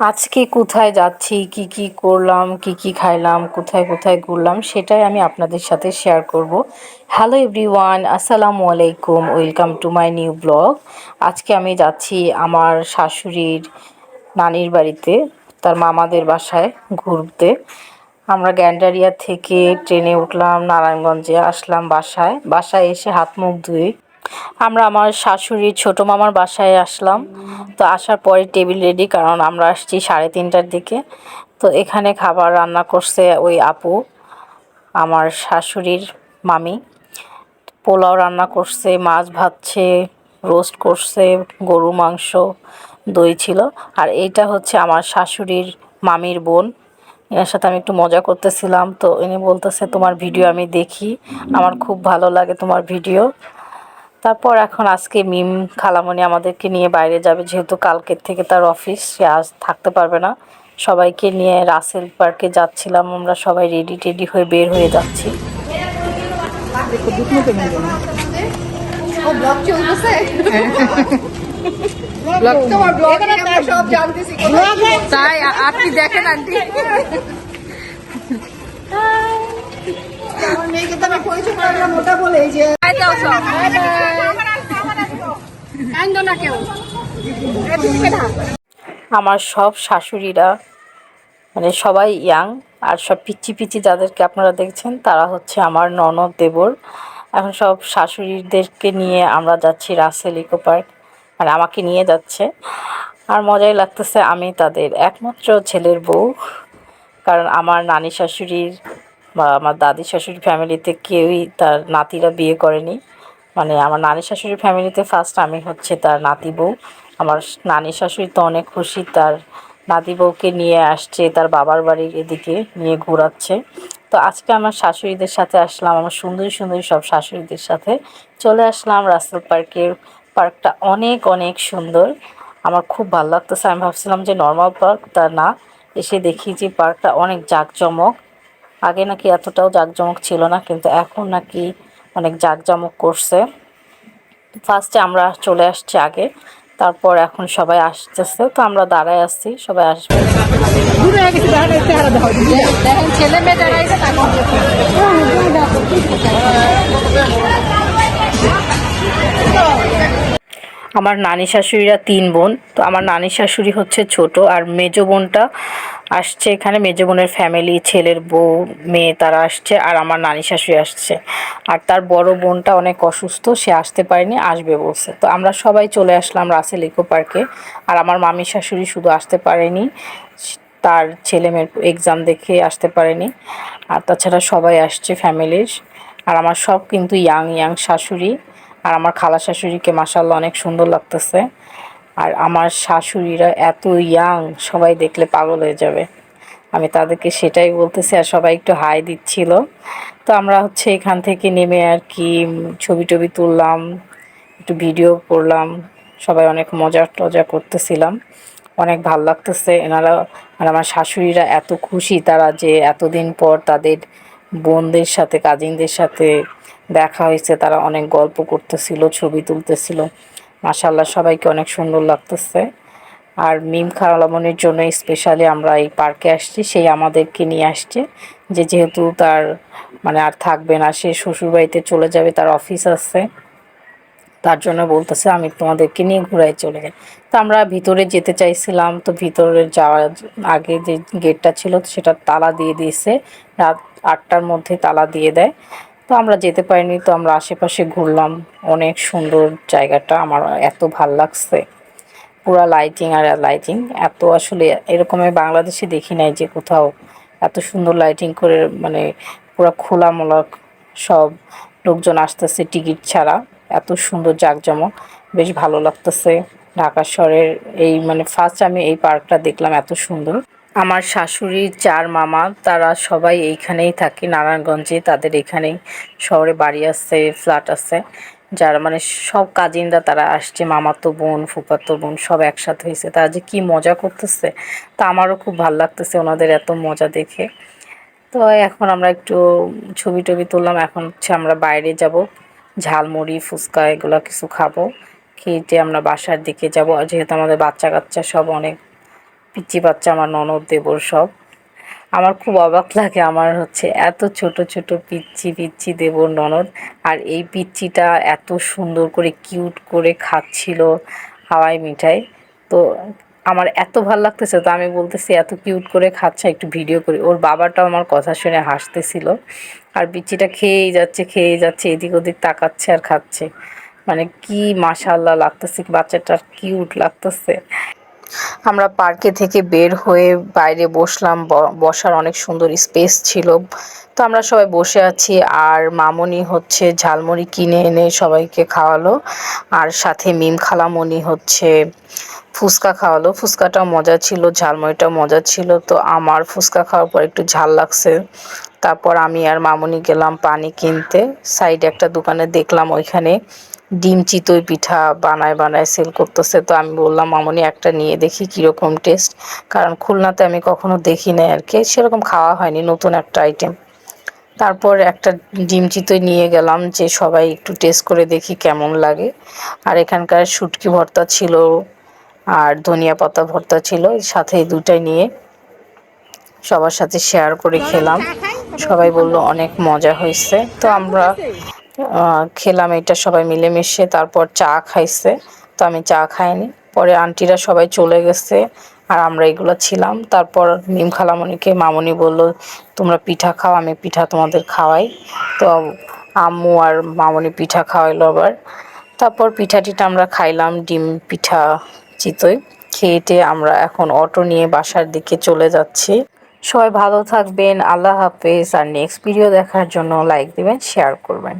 আজকে কোথায় যাচ্ছি, কি কি করলাম, কি কি খাইলাম, কোথায় কোথায় ঘুরলাম, সেটাই আমি আপনাদের সাথে শেয়ার করব। হ্যালো এভরিওয়ান আসসালামু আলাইকুম welcome to my new blog আজকে আমি যাচ্ছি আমার শাশুড়ির নানির বাড়িতে, তার মামাদের বাসায় ঘুরতে। আমরা গ্যান্ডারিয়া থেকে ট্রেনে উঠলাম, নারায়ণগঞ্জে আসলাম বাসায়। বাসায় এসে হাত মুখ ধুয়ে আমরা আমার শাশুড়ির ছোটো মামার বাসায় আসলাম। তো আসার পরে টেবিল রেডি কারণ আমরা আসছি সাড়ে তিনটার দিকে। তো এখানে খাবার রান্না করছে ওই আপু, আমার শাশুড়ির মামি। পোলাও রান্না করছে, মাছ ভাজছে রোস্ট করছে, গরু মাংস, দই ছিল। আর এইটা হচ্ছে আমার শাশুড়ির মামির বোন। এনার সাথে আমি একটু মজা করতেছিলাম। তো ইনি বলতেছে, তোমার ভিডিও আমি দেখি। আমার খুব ভালো লাগে তোমার ভিডিও তারপর এখন আজকে মিম খালামণি আমাদেরকে নিয়ে বাইরে যাবে, যেহেতু কালকের থেকে তার অফিস সে আজ থাকতে পারবে না। সবাইকে নিয়ে রাসেল পার্কে যাচ্ছিলাম, আমরা সবাই রেডি টেডি হয়ে বের হয়ে যাচ্ছি। তাই আপনি দেখেন আন্টি। আমার সব শাশুড়িরা মানে সবাই ইয়াং, আর সব পিচি পিচি যাদেরকে আপনারা দেখছেন, তারা হচ্ছে আমার ননদ দেবর। এখন সব শাশুড়িদেরকে নিয়ে আমরা যাচ্ছি রাসেল ইকো পার্ক মানে আমাকে নিয়ে যাচ্ছে। আর মজাই লাগতেছে আমি তাদের, একমাত্র ছেলের বউ, কারণ আমার নানি শাশুড়ির বা আমার দাদি শাশুড়ি ফ্যামিলিতে কেউই তার নাতিরা বিয়ে করেনি। মানে আমার নানি শাশুড়ির ফ্যামিলিতে ফার্স্ট আমি হচ্ছে তার নাতি বউ। আমার নানি শাশুড়ি তো অনেক খুশি, তার নাতি বউকে নিয়ে আসছে, তার বাবার বাড়ির এদিকে নিয়ে ঘোরাচ্ছে। তো আজকে আমার শাশুড়িদের সাথে আসলাম, আমার সুন্দরী সুন্দরী সব শাশুড়িদের সাথে চলে আসলাম রাস্তাল পার্কের। পার্কটা অনেক অনেক সুন্দর। আমার খুব ভালো লাগতেছে, আমি ভাবছিলাম যে নর্মাল পার্ক তা না। এসে দেখি যে পার্কটা অনেক জাঁকজমক। আগে নাকি এতটাও জাঁকজমক ছিল না কিন্তু এখন নাকি অনেক জাঁকজমক করছে। ফার্স্টে আমরা চলে আসছি আগে তারপর এখন সবাই আসতেছে। তো আমরা দাঁড়ায় আসছি সবাই আসবে। ছেলে মেয়ে যারা আমার নানি শাশুড়িরা তিন বোন, তো আমার নানি শাশুড়ি হচ্ছে ছোট আর মেজো বোনটা আসছে এখানে। মেজো বোনের ফ্যামিলি ছেলের বউ, মেয়ে তারা আসছে আর আমার নানি শাশুড়ি আসছে। আর তার বড় বোনটা অনেক অসুস্থ, সে আসতে পারেনি, আসবে বলছে। তো আমরা সবাই চলে আসলাম রাসেল ইকো পার্কে আর আমার মামি শাশুড়ি শুধু আসতে পারেনি, তার ছেলে মেয়ের এক্সাম দেখে আসতে পারেনি আর তাছাড়া সবাই আসছে ফ্যামিলির আর আমার সব কিন্তু ইয়াং ইয়াং শাশুড়ি। আর আমার খালা শাশুড়িকে মাসাল্লাহ অনেক সুন্দর লাগতেছে। আর আমার শাশুড়িরা এত ইয়াং সবাই দেখলে পাগল হয়ে যাবে। আমি তাদেরকে সেটাই বলতেছি আর সবাই একটু হাই দিচ্ছিল। তো আমরা হচ্ছে এখান থেকে নেমে আর কি ছবি টবি তুললাম, একটু ভিডিও করলাম, সবাই অনেক মজা টজা করতেছিলাম। অনেক ভালো লাগতেছে। এনারা আর আমার শাশুড়িরা এত খুশি তারা যে এতদিন পর তাদের বোনদের সাথে কাজিনদের সাথে দেখা হয়েছে, তারা অনেক গল্প করতেছিল, ছবি তুলতেছিল। মাসাল্লাহ সবাইকে অনেক সুন্দর লাগতেছে। আর মিম খালামনির জন্য স্পেশালি আমরা এই পার্কে আসছি, সেই আমাদেরকে নিয়ে আসছে। যে যেহেতু তার মানে আর থাকবে না, সে শ্বশুরবাড়িতে চলে যাবে, তার অফিস আছে। তার জন্য বলতেছে, আমি তোমাদেরকে নিয়ে ঘুরাই চলে যাই। তো আমরা ভিতরে যেতে চাইছিলাম, তো ভিতরে যাওয়ার আগে যে গেটটা ছিল, সেটা তালা দিয়ে দিয়েছে। রাত আটটার মধ্যে তালা দিয়ে দেয়। তো আমরা যেতে পারিনি, তো আমরা আশেপাশে ঘুরলাম। অনেক সুন্দর জায়গাটা, আমার এত ভালো লাগছে। পুরা লাইটিং আর লাইটিং এত আসলে এরকমের বাংলাদেশে দেখি নাই যে কোথাও এত সুন্দর লাইটিং করে মানে পুরা খোলামোলা সব লোকজন আসতেছে টিকিট ছাড়া। এত সুন্দর জাঁকজমক, বেশ ভালো লাগতেছে। ঢাকা শহরের এই মানে ফার্স্ট আমি এই পার্কটা দেখলাম, এত সুন্দর। আমার শাশুড়ির চার মামা, তারা সবাই এইখানেই থাকে, নারায়ণগঞ্জে। তাদের এখানেই শহরে বাড়ি আছে, ফ্ল্যাট আছে। যারা মানে সব কাজিনরা তারা আসছে, মামাতো বোন ফুপাতো বোন, সব একসাথে হয়েছে। তারা যে কী মজা করতেছে, তা আমারও খুব ভালো লাগতেছে ওনাদের এত মজা দেখে। তো এখন আমরা একটু ছবি টবি তুললাম। এখন হচ্ছে আমরা বাইরে যাব, ঝালমুড়ি, ফুচকা, এগুলো কিছু খাব। খেয়ে আমরা বাসার দিকে যাব। যেহেতু আমাদের বাচ্চা কাচ্চা সব অনেক পিচ্চি বাচ্চা আমার ননদ দেবর সব। আমার খুব অবাক লাগে আমার হচ্ছে এত ছোট ছোট পিচ্চি পিচ্চি দেবর ননদ, আর এই পিচ্চিটা এত সুন্দর করে কিউট করে খাচ্ছিল হাওয়াই মিঠাই। তো আমার এত ভালো লাগতেছে, তো আমি বলতেছি এত কিউট করে খাচ্ছে, একটু ভিডিও করি। ওর বাবাটাও আমার কথা শুনে হাসতেছিল। আর বিচিটা খেয়েই যাচ্ছে খেয়েই যাচ্ছে, এদিক ওদিক তাকাচ্ছে আর খাচ্ছে। মানে কি মাশাল্লাহ লাগতেছে, বাচ্চাটার কিউট লাগতেছে। আমরা পার্কে থেকে বের হয়ে বাইরে বসলাম বসার অনেক সুন্দর স্পেস ছিল। তো আমরা সবাই বসে আছি আর মামনি হচ্ছে ঝালমুড়ি কিনে এনে সবাইকে খাওয়ালো আর সাথে মিম খালামণি হচ্ছে ফুচকা খাওয়ালো। ফুচকাটাও মজা ছিল, ঝালমুড়িটাও মজা ছিল। তো আমার ফুচকা খাওয়ার পর একটু ঝাল লাগছে। তারপর আমি আর মামনি গেলাম পানি কিনতে। সাইডে একটা দোকানে দেখলাম ওইখানে ডিম চিতই পিঠা বানায় বানায় সেল করতেছে। তো আমি বললাম, মামনি, একটা নিয়ে দেখি কীরকম টেস্ট কারণ খুলনাতে আমি কখনো দেখি নাই আর কি। সেরকম খাওয়া হয়নি, নতুন একটা আইটেম তারপর একটা ডিম চিতই নিয়ে গেলাম, যে সবাই একটু টেস্ট করে দেখি কেমন লাগে। আর এখানকার শুটকি ভর্তা ছিল আর ধনিয়া পাতা ভর্তা ছিল সাথে দুটাই নিয়ে সবার সাথে শেয়ার করে খেলাম। সবাই বলল, অনেক মজা হয়েছে। তো আমরা খেলাম এটা সবাই মিলেমিশে, তারপর চা খাইছে। তো আমি চা খাইনি। পরে আন্টিরা সবাই চলে গেছে আর আমরা এগুলো ছিলাম। তারপর মিম খালামণিকে মামনি বলল, তোমরা পিঠা খাও, আমি পিঠা তোমাদের খাওয়াই। তো আম্মু আর মামনি পিঠা খাওয়াইলো আবার। তারপর পিঠা টিঠা আমরা খাইলাম, ডিম পিঠা চিতই। খেয়েটে আমরা এখন অটো নিয়ে বাসার দিকে চলে যাচ্ছি। সবাই ভালো থাকবেন, আল্লাহ হাফেজ। আর নেক্সট ভিডিও দেখার জন্য লাইক দিবেন শেয়ার করবেন।